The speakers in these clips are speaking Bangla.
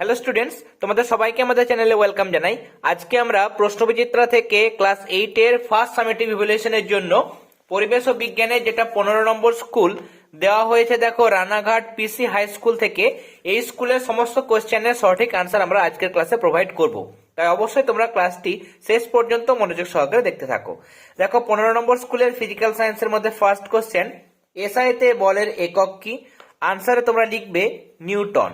হ্যালো স্টুডেন্টস, তোমাদের সবাইকে আমাদের চ্যানেলে ওয়েলকাম জানাই। আজকে আমরা প্রশ্নবিচিত্রা থেকে ক্লাস এইটের ফার্স্ট সামেটিভ ইভ্যালুয়েশনের জন্য পরিবেশ ও বিজ্ঞানের যেটা পনেরো নম্বর স্কুল দেওয়া হয়েছে দেখো রানাঘাট পিসি হাই স্কুল থেকে। এই স্কুলের সমস্ত কোশ্চেনের সঠিক আনসার আমরা আজকের ক্লাসে প্রোভাইড করব। তাই অবশ্যই তোমরা ক্লাসটি শেষ পর্যন্ত মনোযোগ সহকারে দেখতে থাকো। দেখো পনেরো নম্বর স্কুলের ফিজিক্যাল সায়েন্সের মধ্যে ফার্স্ট কোশ্চেন এসআইতে বলের একক কি? আনসারে তোমরা লিখবে নিউটন।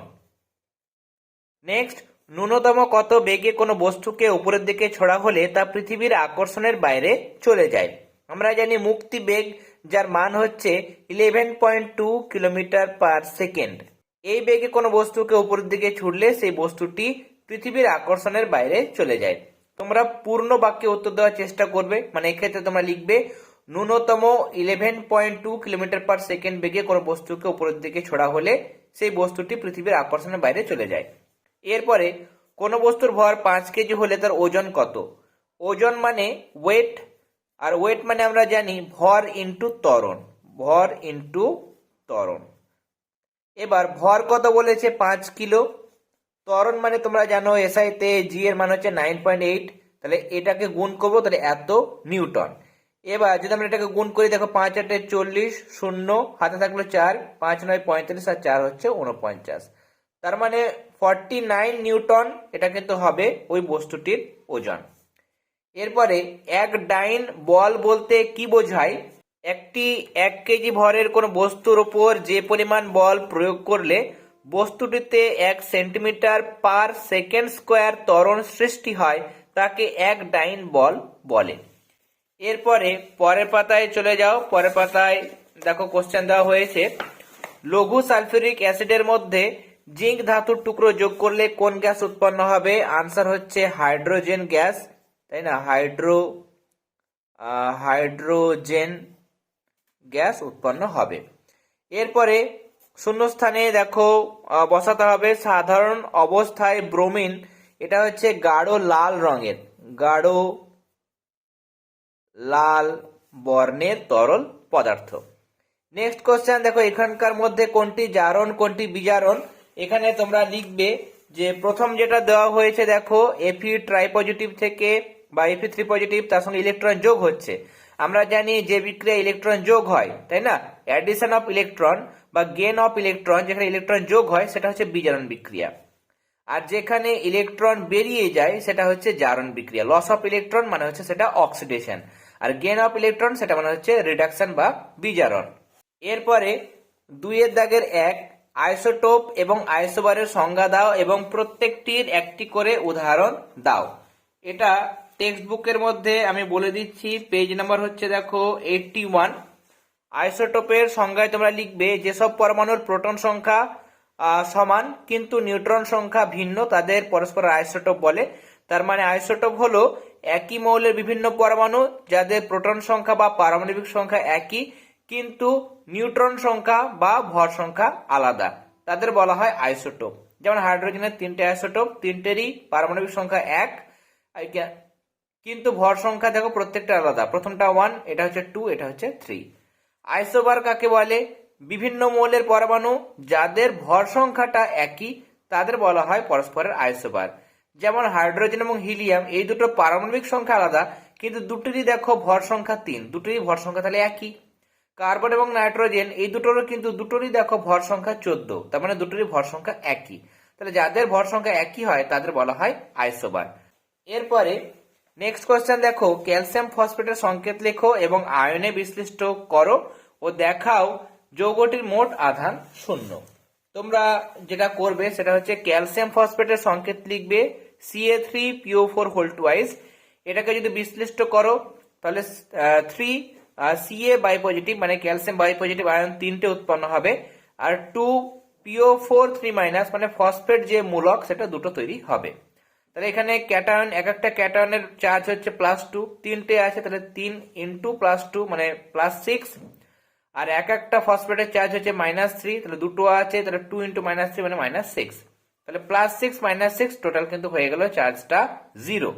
নেক্সট ন্যূনতম কত বেগে কোনো বস্তুকে উপরের দিকে ছড়া হলে তা পৃথিবীর আকর্ষণের বাইরে চলে যায়। আমরা জানি মুক্তি বেগ, যার মান হচ্ছে eleven point two kilometre per second এই বেগে কোনো বস্তুকে উপরের দিকে ছুড়লে সেই বস্তুটি পৃথিবীর আকর্ষণের বাইরে চলে যায়। তোমরা পূর্ণ বাক্যে উত্তর দেওয়ার চেষ্টা করবে মানে এক্ষেত্রে তোমরা লিখবে, ন্যূনতম eleven point two kilometre per second বেগে কোনো বস্তুকে উপরের দিকে ছোড়া হলে সেই বস্তুটি পৃথিবীর আকর্ষণের বাইরে চলে যায়। এরপরে কোনো বস্তুর ভর পাঁচ কেজি হলে তার ওজন কত? ওজন মানে ওয়েট আর ওয়েট মানে আমরা জানি ভর ইন্টু ত্বরণ, ভর ইন্টু ত্বরণ। এবার ভর কত বলেছে? পাঁচ কিলো। ত্বরণ মানে তোমরা জানো এসআইতে জি এর মান হচ্ছে নাইন পয়েন্ট এইট তাহলে এটাকে গুণ করব, তাহলে এত নিউটন। এবার যদি আমরা এটাকে গুণ করি, দেখো পাঁচ আটে চল্লিশ, শূন্য, হাতে থাকল চার, পাঁচ নয় পঁয়তাল্লিশ, আর চার হচ্ছে উনপঞ্চাশ তার মানে ফর্টি নাইন নিউটন, এটা কিন্তু হবে ওই বস্তুটির ওজন। এরপরে এক ডাইন বল বলতে কি বোঝায়? একটি এক কেজি ভরের কোনো বস্তুর ওপর যে পরিমাণ বল প্রয়োগ করলে বস্তুটিতে এক সেন্টিমিটার পার সেকেন্ড স্কোয়ার ত্বরণ সৃষ্টি হয়, তাকে এক ডাইন বল বলে। এরপরে পরের পাতায় চলে যাও। পরের পাতায় দেখো কোশ্চেন দেওয়া হয়েছে। লঘু সালফিউরিক অ্যাসিডের মধ্যে জিঙ্ক ধাতুর টুকরো যোগ করলে কোন গ্যাস উৎপন্ন হবে? আনসার হচ্ছে হাইড্রোজেন গ্যাস, তাই না? হাইড্রো হাইড্রোজেন গ্যাস উৎপন্ন হবে। এরপরে শূন্যস্থানে দেখো বসাতে হবে সাধারণ অবস্থায় ব্রোমিন, এটা হচ্ছে গাঢ় লাল রঙের, গাঢ় লাল বর্ণের তরল পদার্থ। নেক্সট কোশ্চেন দেখো, এখানকার মধ্যে কোনটি জারণ, কোনটি বিজারণ? এখানে তোমরা লিখবে যে প্রথম যেটা দেওয়া হয়েছে দেখো এফি ট্রাই পজিটিভ থেকে বা এফি থ্রি পজিটিভ তার সঙ্গে ইলেকট্রন যোগ হচ্ছে। আমরা জানি যে বিক্রিয়া ইলেকট্রন যোগ হয়, তাই না? অ্যাডিশন অফ ইলেকট্রন বা গেন অফ ইলেকট্রন যেখানে ইলেকট্রন যোগ হয়, সেটা হচ্ছে বিজারণ বিক্রিয়া। আর যেখানে ইলেকট্রন বেরিয়ে যায়, সেটা হচ্ছে জারণ বিক্রিয়া। লস অফ ইলেকট্রন মানে হচ্ছে সেটা অক্সিডেশন আর গেন অফ ইলেকট্রন সেটা মানে হচ্ছে রিডাকশন বা বিজারণ। এরপরে দুইয়ের দাগের এক আইসোটোপ এবং আইসোবারের সংজ্ঞা দাও এবং প্রত্যেকটির একটি করে উদাহরণ দাও। এটা টেক্সট বুকের মধ্যে আমি বলে দিচ্ছি। পেজ নাম্বার হচ্ছে দেখো এইটটি ওয়ান আইসোটোপের সংজ্ঞায় তোমরা লিখবে, যেসব পরমাণুর প্রোটন সংখ্যা সমান কিন্তু নিউট্রন সংখ্যা ভিন্ন, তাদের পরস্পর আইসোটোপ বলে। তার মানে আইসোটোপ হলো একই মৌলের বিভিন্ন পরমাণু, যাদের প্রোটন সংখ্যা বা পারমাণবিক সংখ্যা একই কিন্তু নিউট্রন সংখ্যা বা ভর সংখ্যা আলাদা। তাদের বলা হয় আইসোটোপ। যেমন হাইড্রোজেনের তিনটে আইসোটোপ, তিনটেরই পারমাণবিক সংখ্যা এক। কিন্তু ভর সংখ্যা দেখো প্রত্যেকটা আলাদা। প্রথমটা ওয়ান এটা হচ্ছে টু এটা হচ্ছে থ্রি আইসোবার কাকে বলে? বিভিন্ন মৌলের পরমাণু, যাদের ভর সংখ্যাটা একই, তাদের বলা হয় পরস্পরের আইসোবার। যেমন হাইড্রোজেন এবং হিলিয়াম, এই দুটো পারমাণবিক সংখ্যা আলাদা, কিন্তু দুটোরই দেখো ভর সংখ্যা তিন, দুটোরই ভর সংখ্যা তাহলে একই। কার্বন এবং নাইট্রোজেন, এই দুটোরও কিন্তু দুটোরই দেখো ভর সংখ্যা চোদ্দ। তার মানে দুটোরই ভর সংখ্যা একই। তাহলে যাদের ভর সংখ্যা একই হয়, তাদের বলা হয় আইসোবার। এরপরে নেক্সট কোয়েশ্চেন দেখো ক্যালসিয়াম ফসফেটের সংকেত লেখো এবং আয়নে বিশ্লিষ্ট করো ও দেখাও যৌগটির মোট আধান শূন্য। তোমরা যেটা করবে, সেটা হচ্ছে ক্যালসিয়াম ফসফেটের সংকেত লিখবে CA three PO four whole twice এটাকে যদি বিশ্লিষ্ট করো, তাহলে থ্রি সিএ বাই পজিটিভ মানে ক্যালসিয়াম বাই পজিটিভ আয়ন তিনটে উৎপন্ন হবে। আর two PO four three minus মানে ফসফেট যে মূলক, সেটা দুটো তৈরি হবে। তাহলে এখানে ক্যাটায়ন এক একটা ক্যাটায়নের চার্জ হচ্ছে প্লাস টু তিনটে আছে, তাহলে তিন ইন্টু প্লাস টু মানে প্লাস সিক্স আর এক একটা ফসফেটের চার্জ হচ্ছে মাইনাস থ্রি তাহলে দুটো আছে, তাহলে টু ইন্টু মাইনাস থ্রি মানে মাইনাস সিক্স তাহলে plus six minus six total কিন্তু হয়ে গেল চার্জটা জিরো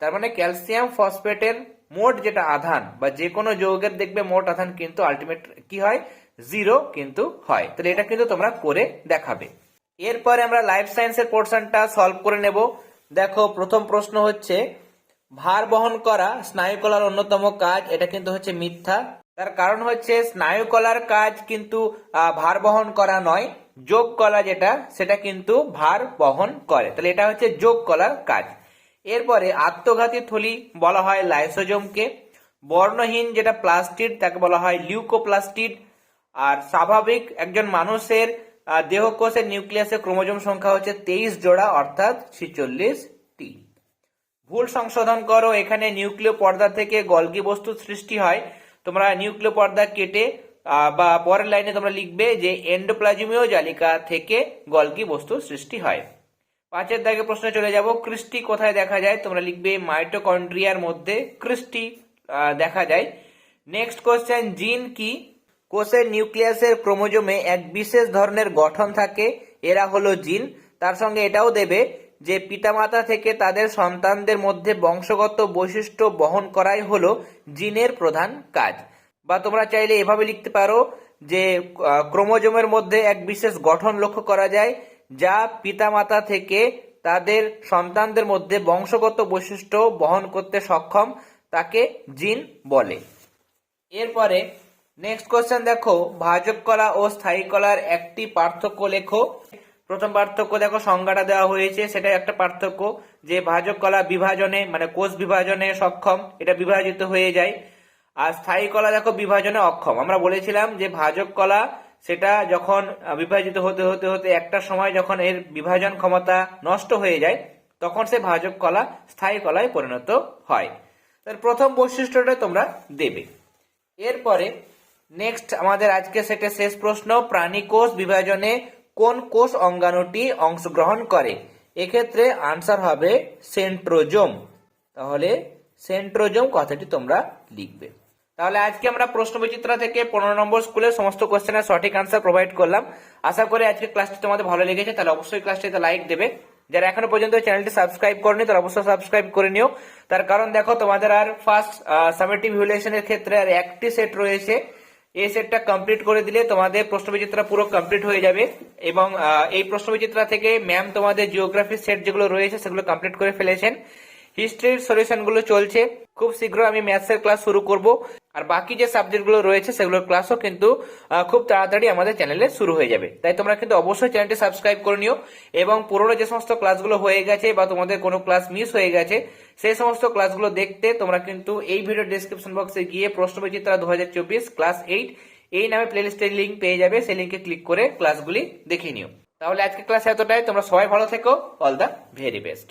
তার মানে ক্যালসিয়াম ফসফেটের মোট যেটা আধান, বা যে কোনো যৌগের দেখবে মোট আধান কিন্তু আলটিমেট কি হয়? জিরো কিন্তু হয়। তাহলে এটা কিন্তু তোমরা করে দেখাবে। এরপরে আমরা লাইফ সায়েন্সের পোর্শনটা সলভ করে নেব। দেখো, প্রথম প্রশ্ন হচ্ছে, ভার বহন করা স্নায়ুকলার অন্যতম কাজ, এটা কিন্তু হচ্ছে মিথ্যা। তার কারণ হচ্ছে, স্নায়ুকলার কাজ কিন্তু ভার বহন করা নয় যোগ কলা যেটা, সেটা কিন্তু ভার বহন করে। তাহলে এটা হচ্ছে যোগ কলার কাজ। এরপরে আত্মঘাতী থলি বলা হয় লাইসোজোমকে। বর্ণহীন যেটা প্লাস্টিড, তাকে বলা হয় লিউকোপ্লাস্টিড। আর স্বাভাবিক একজন মানুষের দেহকোষের নিউক্লিয়াসের ক্রোমোজোম সংখ্যা হচ্ছে তেইশ জোড়া, অর্থাৎ ছিচল্লিশটি। ভুল সংশোধন করো, এখানে নিউক্লিয় পর্দা থেকে গলগি বস্তু সৃষ্টি হয়। তোমরা নিউক্লিয় পর্দা কেটে বা পরের লাইনে তোমরা লিখবে যে এন্ডোপ্লাজমীয় জালিকা থেকে গলগি বস্তু সৃষ্টি হয়। পাঁচের দাগে প্রশ্ন চলে যাব। ক্রিস্টি কোথায় দেখা যায়? তোমরা লিখবে মাইটোকন্ড্রিয়ার মধ্যে ক্রিস্টি দেখা যায়। নেক্সট কোশ্চেন জিন কি? কোষের নিউক্লিয়াসের ক্রোমোজোমে এক বিশেষ ধরনের গঠন থাকে। এরা হলো জিন। তার সঙ্গে এটাও দেবে যে পিতামাতা থেকে তাদের সন্তানদের মধ্যে বংশগত বৈশিষ্ট্য বহন করাই হলো জিনের প্রধান কাজ। বা তোমরা চাইলে এভাবে লিখতে পারো যে ক্রোমোজোমের মধ্যে এক বিশেষ গঠন লক্ষ্য করা যায়। যা পিতামাতা থেকে তাদের সন্তানদের মধ্যে বংশগত বৈশিষ্ট্য বহন করতে সক্ষম, তাকে জিন বলে। এরপরে নেক্সট কোশ্চেন দেখো, ভাজক কলা ও স্থায়ী কলার একটি পার্থক্য লেখো। প্রথম পার্থক্য দেখো, সংজ্ঞাটা দেওয়া হয়েছে সেটা একটা পার্থক্য যে ভাজক কলা বিভাজনে মানে কোষ বিভাজনে সক্ষম, এটা বিভাজিত হয়ে যায়। আর স্থায়ী কলা দেখো, বিভাজনে অক্ষম। আমরা বলেছিলাম যে ভাজক কলা সেটা যখন বিভাজিত হতে হতে হতে একটা সময় যখন এর বিভাজন ক্ষমতা নষ্ট হয়ে যায়, তখন সে ভাজক কলা, স্থায়ী কলায় পরিণত হয়। তার প্রথম বৈশিষ্ট্যটা তোমরা দেবে। এরপরে নেক্সট আমাদের আজকে সেটা শেষ প্রশ্ন প্রাণী কোষ বিভাজনে কোন কোষ অঙ্গাণুটি অংশগ্রহণ করে? এক্ষেত্রে আনসার হবে সেন্ট্রোজোম। তাহলে সেন্ট্রোজোম কথাটি তোমরা লিখবে। তাহলে আজকে আমরা প্রশ্ন বিচিত্রা থেকে পনেরো নম্বর স্কুলের সমস্ত কোশ্চেনের সঠিক আনসার প্রোভাইড করলাম। আশা করি আজকে ক্লাসটি তোমাদের ভালো লেগেছে, তাহলে অবশ্যই ক্লাসটিতে লাইক দেবে। যারা এখনও পর্যন্ত চ্যানেলটি সাবস্ক্রাইব করেনি তারা অবশ্যই সাবস্ক্রাইব করে নিও। তার কারণ দেখো, তোমাদের আর ফার্স্ট সামেটিভ ইভ্যালুয়েশনের ক্ষেত্রে আর একটি সেট রয়েছে। এই সেটটা কমপ্লিট করে দিলে তোমাদের প্রশ্নবিচিত্রা পুরো কমপ্লিট হয়ে যাবে। এবং এই প্রশ্নবিচিত্রা থেকে ম্যাম তোমাদের জিওগ্রাফি সেট যেগুলো রয়েছে, সেগুলো কমপ্লিট করে ফেলেছেন। হিস্ট্রির সলিউশনগুলো চলছে। খুব শীঘ্র আমি ম্যাথসের ক্লাস শুরু করব। আর বাকি যে সাবজেক্টগুলো রয়েছে, সেগুলোর ক্লাসও কিন্তু খুব তাড়াতাড়ি আমাদের চ্যানেলে শুরু হয়ে যাবে। তাই তোমরা কিন্তু অবশ্যই চ্যানেলটি সাবস্ক্রাইব করে নিও এবং পুরোনো যে সমস্ত ক্লাসগুলো হয়ে গেছে বা তোমাদের কোনো ক্লাস মিস হয়ে গেছে, সেই সমস্ত ক্লাসগুলো দেখতে তোমরা কিন্তু এই ভিডিও ডিসক্রিপশন বক্সে গিয়ে প্রশ্নবিচিত্রা দু হাজার চব্বিশ ক্লাস এইট এই নামে প্লেলিস্টের লিঙ্ক পেয়ে যাবে। সেই লিঙ্কে ক্লিক করে ক্লাসগুলি দেখে নিও। তাহলে আজকে ক্লাস এতটাই। তোমরা সবাই ভালো থেকো। All the very best